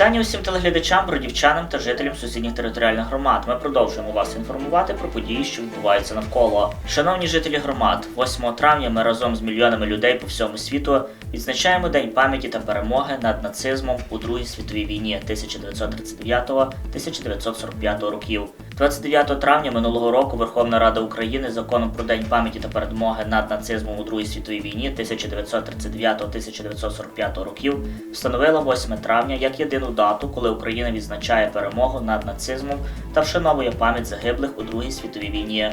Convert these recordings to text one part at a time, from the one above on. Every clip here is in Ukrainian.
Вітання усім телеглядачам, бродівчанам та жителям сусідніх територіальних громад. Ми продовжуємо вас інформувати про події, що відбуваються навколо. Шановні жителі громад, 8 травня ми разом з мільйонами людей по всьому світу відзначаємо День пам'яті та перемоги над нацизмом у Другій світовій війні 1939-1945 років. 29 травня минулого року Верховна Рада України законом про День пам'яті та перемоги над нацизмом у Другій світовій війні 1939-1945 років встановила 8 травня як єдину дату, коли Україна відзначає перемогу над нацизмом та вшановує пам'ять загиблих у Другій світовій війні.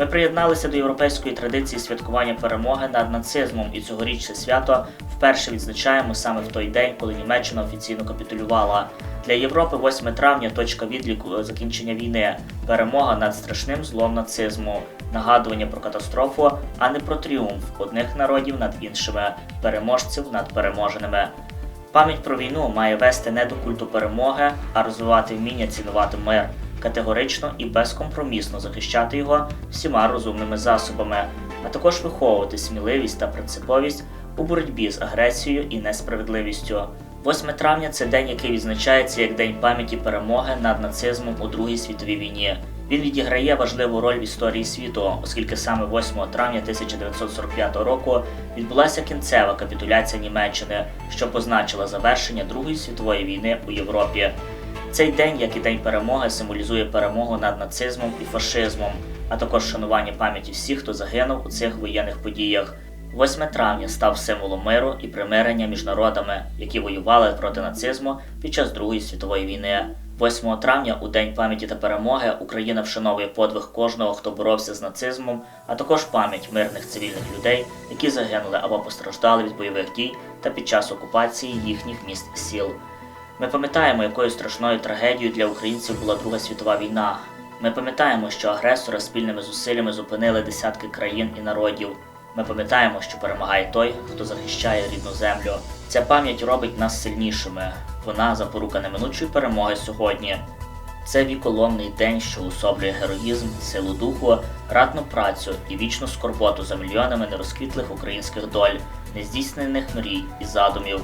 Ми приєдналися до європейської традиції святкування перемоги над нацизмом, і цьогоріч це свято вперше відзначаємо саме в той день, коли Німеччина офіційно капітулювала. Для Європи 8 травня точка відліку закінчення війни, перемога над страшним злом нацизму, нагадування про катастрофу, а не про тріумф одних народів над іншими, переможців над переможеними. Пам'ять про війну має вести не до культу перемоги, а розвивати вміння цінувати мир, категорично і безкомпромісно захищати його всіма розумними засобами, а також виховувати сміливість та принциповість у боротьбі з агресією і несправедливістю. 8 травня це день, який відзначається як День пам'яті перемоги над нацизмом у Другій світовій війні. Він відіграє важливу роль в історії світу, оскільки саме 8 травня 1945 року відбулася кінцева капітуляція Німеччини, що позначила завершення Другої світової війни у Європі. Цей день, як і День перемоги, символізує перемогу над нацизмом і фашизмом, а також шанування пам'яті всіх, хто загинув у цих воєнних подіях. 8 травня став символом миру і примирення між народами, які воювали проти нацизму під час Другої світової війни. 8 травня, у День пам'яті та перемоги, Україна вшановує подвиг кожного, хто боровся з нацизмом, а також пам'ять мирних цивільних людей, які загинули або постраждали від бойових дій та під час окупації їхніх міст і сіл. Ми пам'ятаємо, якою страшною трагедією для українців була Друга світова війна. Ми пам'ятаємо, що агресора спільними зусиллями зупинили десятки країн і народів. Ми пам'ятаємо, що перемагає той, хто захищає рідну землю. Ця пам'ять робить нас сильнішими. Вона запорука неминучої перемоги сьогодні. Це віколомний день, що усоблює героїзм, силу духу, ратну працю і вічну скорботу за мільйонами нерозквітлих українських доль, нездійснених мрій і задумів.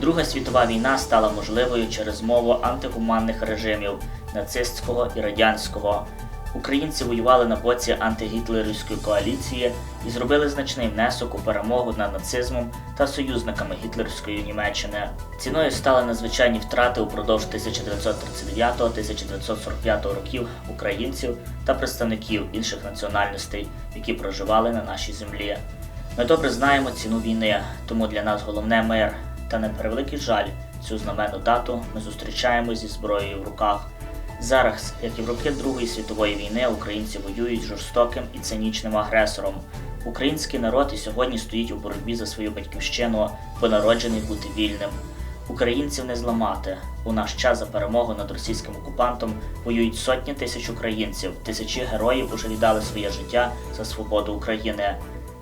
Друга світова війна стала можливою через мову антигуманних режимів нацистського і радянського. Українці воювали на боці антигітлерівської коаліції і зробили значний внесок у перемогу над нацизмом та союзниками гітлерівської Німеччини. Ціною стали надзвичайні втрати упродовж 1939-1945 років українців та представників інших національностей, які проживали на нашій землі. Ми добре знаємо ціну війни, тому для нас головне мир. Та на превеликий жаль, цю знаменну дату ми зустрічаємо зі зброєю в руках. Зараз, як і в роки Другої світової війни, українці воюють з жорстоким і цинічним агресором. Український народ і сьогодні стоїть у боротьбі за свою батьківщину, бо народжений бути вільним. Українців не зламати. У наш час за перемогу над російським окупантом воюють сотні тисяч українців, тисячі героїв уже віддали своє життя за свободу України.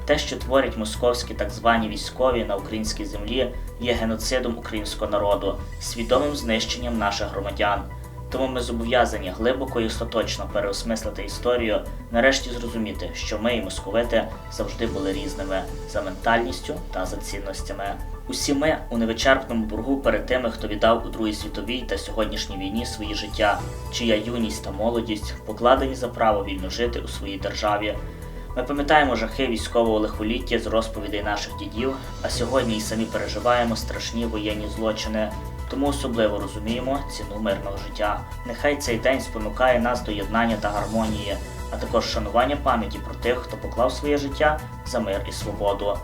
Те, що творять московські так звані військові на українській землі, є геноцидом українського народу, свідомим знищенням наших громадян. Тому ми зобов'язані глибоко і остаточно переосмислити історію, нарешті зрозуміти, що ми і московити завжди були різними за ментальністю та за цінностями. Усі ми у невичерпному боргу перед тими, хто віддав у Другій світовій та сьогоднішній війні свої життя, чия юність та молодість покладені за право вільно жити у своїй державі. Ми пам'ятаємо жахи військового лихоліття з розповідей наших дідів, а сьогодні і самі переживаємо страшні воєнні злочини, тому особливо розуміємо ціну мирного життя. Нехай цей день спонукає нас до єднання та гармонії, а також шанування пам'яті про тих, хто поклав своє життя за мир і свободу.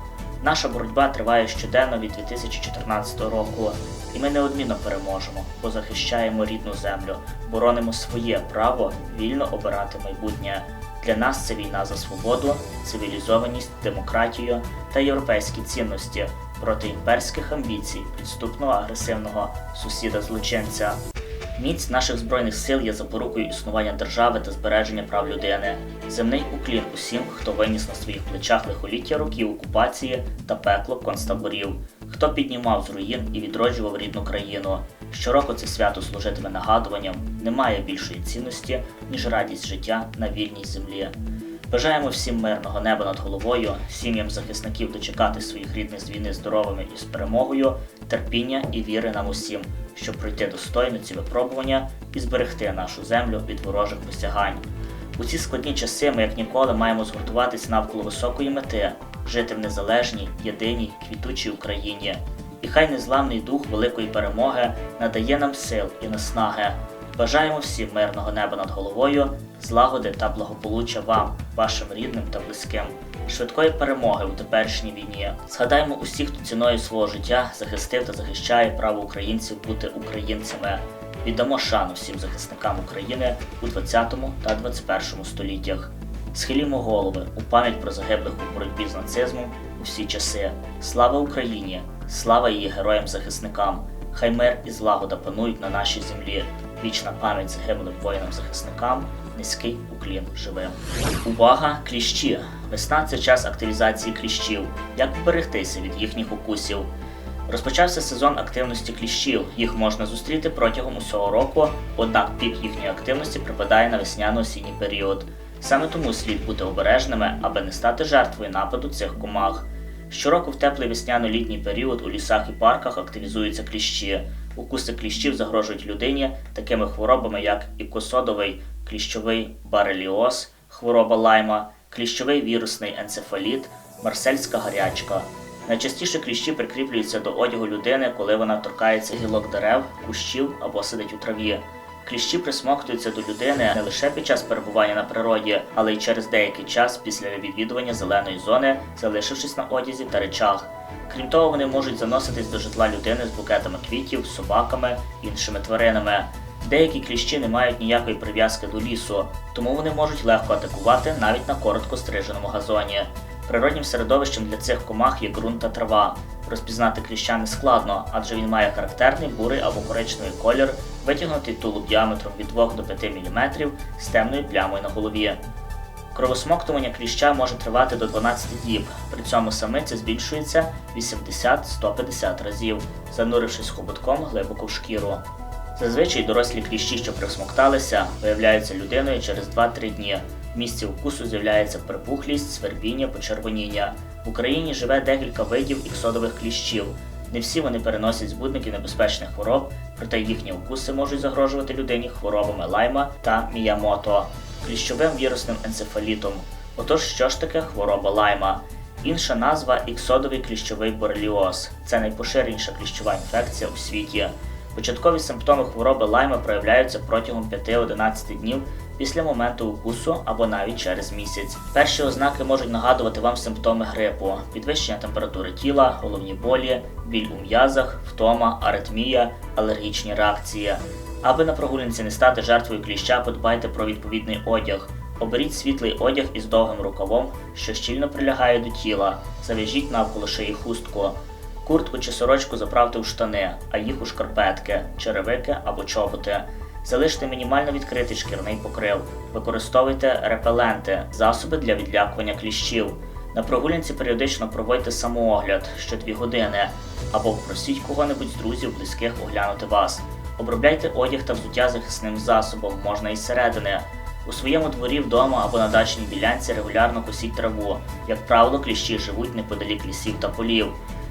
Наша боротьба триває щоденно від 2014 року, і ми неодмінно переможемо, бо захищаємо рідну землю, боронимо своє право вільно обирати майбутнє. Для нас це війна за свободу, цивілізованість, демократію та європейські цінності проти імперських амбіцій, підступного агресивного сусіда-злочинця. Міць наших збройних сил є запорукою існування держави та збереження прав людини. Земний уклін усім, хто виніс на своїх плечах лихоліття років окупації та пекло концтаборів, хто піднімав з руїн і відроджував рідну країну. Щороку це свято служитиме нагадуванням, немає більшої цінності, ніж радість життя на вільній землі. Бажаємо всім мирного неба над головою, сім'ям захисників дочекати своїх рідних з війни здоровими і з перемогою, терпіння і віри нам усім, щоб пройти достойно ці випробування і зберегти нашу землю від ворожих посягань. У ці складні часи ми як ніколи маємо згуртуватись навколо високої мети, жити в незалежній, єдиній, квітучій Україні. І хай незламний дух великої перемоги надає нам сил і наснаги. Бажаємо всім мирного неба над головою, злагоди та благополуччя вам, вашим рідним та близьким, швидкої перемоги у теперішній війні. Згадаймо усіх, хто ціною свого життя захистив та захищає право українців бути українцями. Віддамо шану всім захисникам України у 20 та 21 століттях. Схилімо голови у пам'ять про загиблих у боротьбі з нацизмом у всі часи. Слава Україні! Слава її героям-захисникам! Хай мир і злагода панують на нашій землі. Вічна пам'ять загиблим воїнам-захисникам. Низький уклін живим. Увага! Кліщі! Весна це час активізації кліщів. Як вберегтися від їхніх укусів? Розпочався сезон активності кліщів. Їх можна зустріти протягом усього року, однак пік їхньої активності припадає на весняно-осінній період. Саме тому слід бути обережними, аби не стати жертвою нападу цих комах. Щороку в теплий весняно-літній період у лісах і парках активізуються кліщі. Укуси кліщів загрожують людині такими хворобами, як ікосодовий кліщовий бареліоз, хвороба лайма, кліщовий вірусний енцефаліт, марсельська гарячка. Найчастіше кліщі прикріплюються до одягу людини, коли вона торкається гілок дерев, кущів або сидить у траві. Кліщі присмоктуються до людини не лише під час перебування на природі, але й через деякий час після відвідування зеленої зони, залишившись на одязі та речах. Крім того, вони можуть заноситись до житла людини з букетами квітів, собаками, іншими тваринами. Деякі кліщі не мають ніякої прив'язки до лісу, тому вони можуть легко атакувати навіть на коротко стриженому газоні. Природнім середовищем для цих комах є ґрунт та трава. Розпізнати кліща не складно, адже він має характерний бурий або коричневий колір, витягнутий тулуб діаметром від 2 до 5 мм з темною плямою на голові. Кровосмоктування кліща може тривати до 12 діб, при цьому самиця збільшується 80-150 разів, занурившись хоботком глибоко в шкіру. Зазвичай дорослі кліщі, що присмокталися, виявляються людиною через 2-3 дні. В місці укусу з'являється припухлість, свербіння, почервоніння. В Україні живе декілька видів іксодових кліщів. Не всі вони переносять збудників небезпечних хвороб, проте їхні укуси можуть загрожувати людині хворобами лайма та міямото, кліщовим вірусним енцефалітом. Отож, що ж таке хвороба лайма? Інша назва іксодовий кліщовий бореліоз. Це найпоширеніша кліщова інфекція у світі. Початкові симптоми хвороби лайма проявляються протягом 5-11 днів після моменту укусу або навіть через місяць. Перші ознаки можуть нагадувати вам симптоми грипу, підвищення температури тіла, головні болі, біль у м'язах, втома, аритмія, алергічні реакції. Аби на прогулянці не стати жертвою кліща, подбайте про відповідний одяг. Оберіть світлий одяг із довгим рукавом, що щільно прилягає до тіла. Зав'яжіть навколо шиї хустку. Куртку чи сорочку заправте у штани, а їх у шкарпетки, черевики або чоботи. Залиште мінімально відкритий шкірний покрив. Використовуйте репеленти, засоби для відлякування кліщів. На прогулянці періодично проводьте самоогляд що 2 години, або попросіть кого-небудь з друзів, близьких оглянути вас. Обробляйте одяг та взуття захисним засобом, можна із середини. У своєму дворі вдома або на дачній ділянці регулярно косіть траву. Як правило, кліщі живуть неподалік лісів та полів.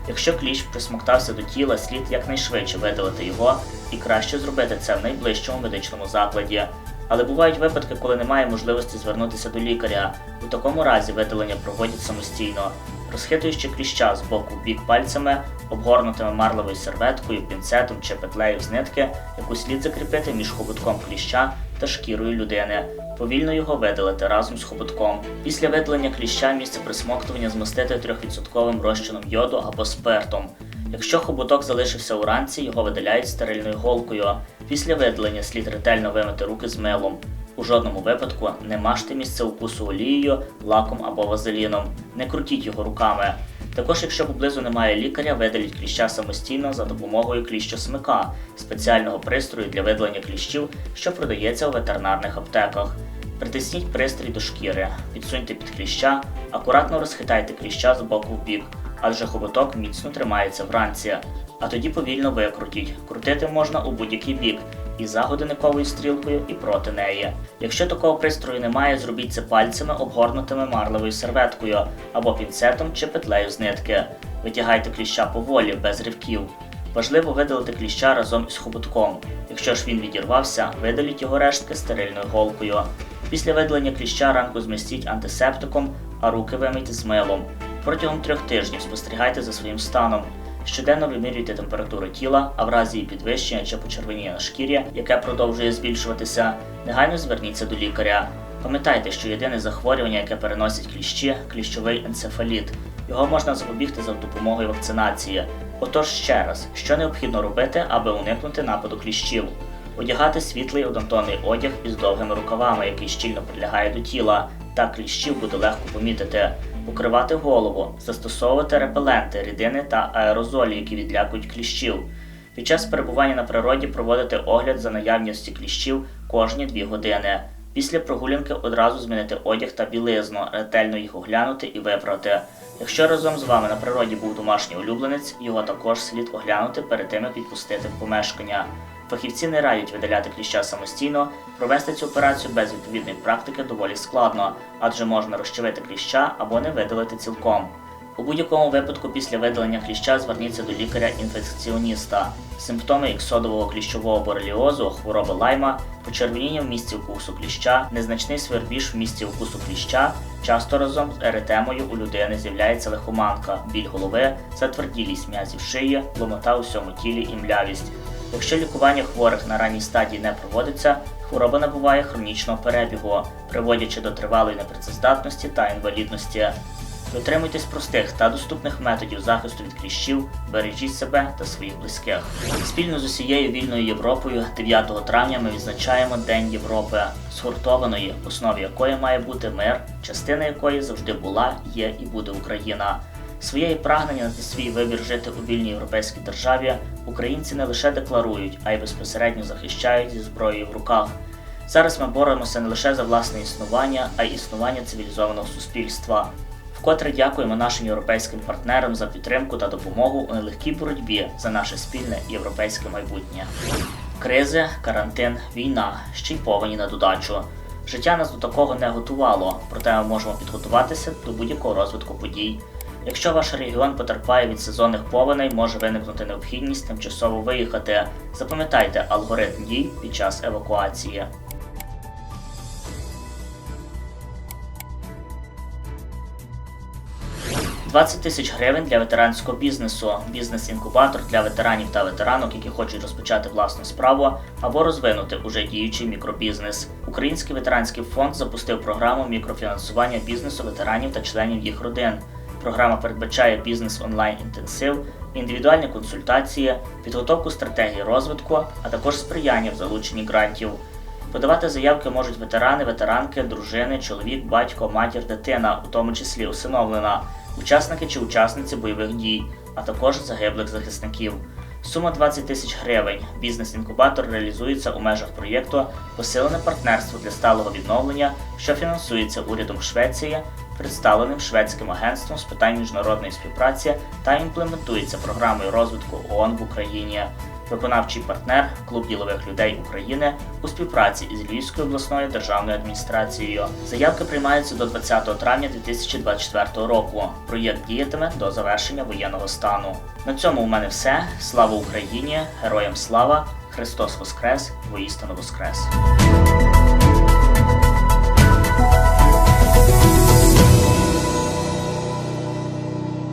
Якщо кліщ присмоктався до тіла, слід якнайшвидше видалити його і краще зробити це в найближчому медичному закладі. Але бувають випадки, коли немає можливості звернутися до лікаря. У такому разі видалення проводять самостійно, розхитуючи кліща з боку бік пальцями, обгорнутими марлевою серветкою, пінцетом чи петлею з нитки, яку слід закріпити між хоботком кліща та шкірою людини. Повільно його видалити разом з хоботком. Після видалення кліща місце присмоктування змастити 3% розчином йоду або спиртом. Якщо хоботок залишився уранці, його видаляють стерильною голкою. Після видалення слід ретельно вимити руки з милом. У жодному випадку не мажте місце укусу олією, лаком або вазеліном. Не крутіть його руками. Також, якщо поблизу немає лікаря, видаліть кліща самостійно за допомогою кліщосмика, спеціального пристрою для видалення кліщів, що продається у ветеринарних аптеках. Притисніть пристрій до шкіри, підсуньте під кліща, акуратно розхитайте кліща з боку в бік, адже хоботок міцно тримається вранці. А тоді повільно викрутіть. Крутити можна у будь-який бік і за годинниковою стрілкою, і проти неї. Якщо такого пристрою немає, зробіть це пальцями, обгорнутими марлевою серветкою або пінцетом чи петлею з нитки. Витягайте кліща поволі, без ривків. Важливо видалити кліща разом із хоботком. Якщо ж він відірвався, видаліть його рештки стерильною голкою. Після видалення кліща ранку змістіть антисептиком, а руки вимийте з милом. Протягом трьох тижнів спостерігайте за своїм станом. Щоденно вимірюйте температуру тіла, а в разі її підвищення чи почервоніння шкірі, яке продовжує збільшуватися, негайно зверніться до лікаря. Пам'ятайте, що єдине захворювання, яке переносять кліщі кліщовий енцефаліт. Його можна запобігти за допомогою вакцинації. Отож ще раз, що необхідно робити, аби уникнути нападу кліщів? Одягати світлий однотонний одяг із довгими рукавами, який щільно прилягає до тіла, так кліщів буде легко помітити. Покривати голову, застосовувати репеленти, рідини та аерозолі, які відлякують кліщів. Під час перебування на природі проводити огляд за наявності кліщів кожні 2 години. Після прогулянки одразу змінити одяг та білизну, ретельно їх оглянути і випрати. Якщо разом з вами на природі був домашній улюбленець, його також слід оглянути перед тим, як відпустити в помешкання. Фахівці не радять видаляти кліща самостійно, провести цю операцію без відповідної практики доволі складно, адже можна розчавити кліща або не видалити цілком. У будь-якому випадку після видалення кліща зверніться до лікаря-інфекціоніста. Симптоми іксодового кліщового бореліозу, хвороби лайма, почервоніння в місці укусу кліща, незначний свербіж в місці укусу кліща, часто разом з еретемою у людини з'являється лихоманка, біль голови, затверділість м'язів шиї, ломота у всьому тілі і млявість. Якщо лікування хворих на ранній стадії не проводиться, хвороба набуває хронічного перебігу, приводячи до тривалої непрацездатності та інвалідності. Дотримуйтесь простих та доступних методів захисту від кліщів, бережіть себе та своїх близьких. Спільно з усією вільною Європою 9 травня ми відзначаємо День Європи, згуртованої, в основі якої має бути мир, частина якої завжди була, є і буде Україна. Своєї прагнення та свій вибір жити у вільній європейській державі українці не лише декларують, а й безпосередньо захищають зі зброєю в руках. Зараз ми боремося не лише за власне існування, а й існування цивілізованого суспільства. Вкотре дякуємо нашим європейським партнерам за підтримку та допомогу у нелегкій боротьбі за наше спільне європейське майбутнє. Кризи, карантин, війна, ще й повені на додачу. Життя нас до такого не готувало, проте ми можемо підготуватися до будь-якого розвитку подій. Якщо ваш регіон потерпає від сезонних повеней, може виникнути необхідність тимчасово виїхати. Запам'ятайте алгоритм дій під час евакуації. 20 тисяч гривень для ветеранського бізнесу, бізнес-інкубатор для ветеранів та ветеранок, які хочуть розпочати власну справу або розвинути уже діючий мікробізнес. Український ветеранський фонд запустив програму мікрофінансування бізнесу ветеранів та членів їх родин. Програма передбачає бізнес онлайн інтенсив, індивідуальні консультації, підготовку стратегії розвитку, а також сприяння в залученні грантів. Подавати заявки можуть ветерани, ветеранки, дружини, чоловік, батько, матір, дитина, у тому числі усиновлена, учасники чи учасниці бойових дій, а також загиблих захисників. Сума 20 тисяч гривень. Бізнес-інкубатор реалізується у межах проєкту Посилене партнерство для сталого відновлення, що фінансується урядом Швеції, представленим шведським агентством з питань міжнародної співпраці та імплементується програмою розвитку ООН в Україні. Виконавчий партнер Клуб ділових людей України у співпраці із Львівською обласною державною адміністрацією. Заявки приймаються до 20 травня 2024 року. Проєкт діятиме до завершення воєнного стану. На цьому у мене все. Слава Україні! Героям слава! Христос Воскрес! Воістину Воскрес!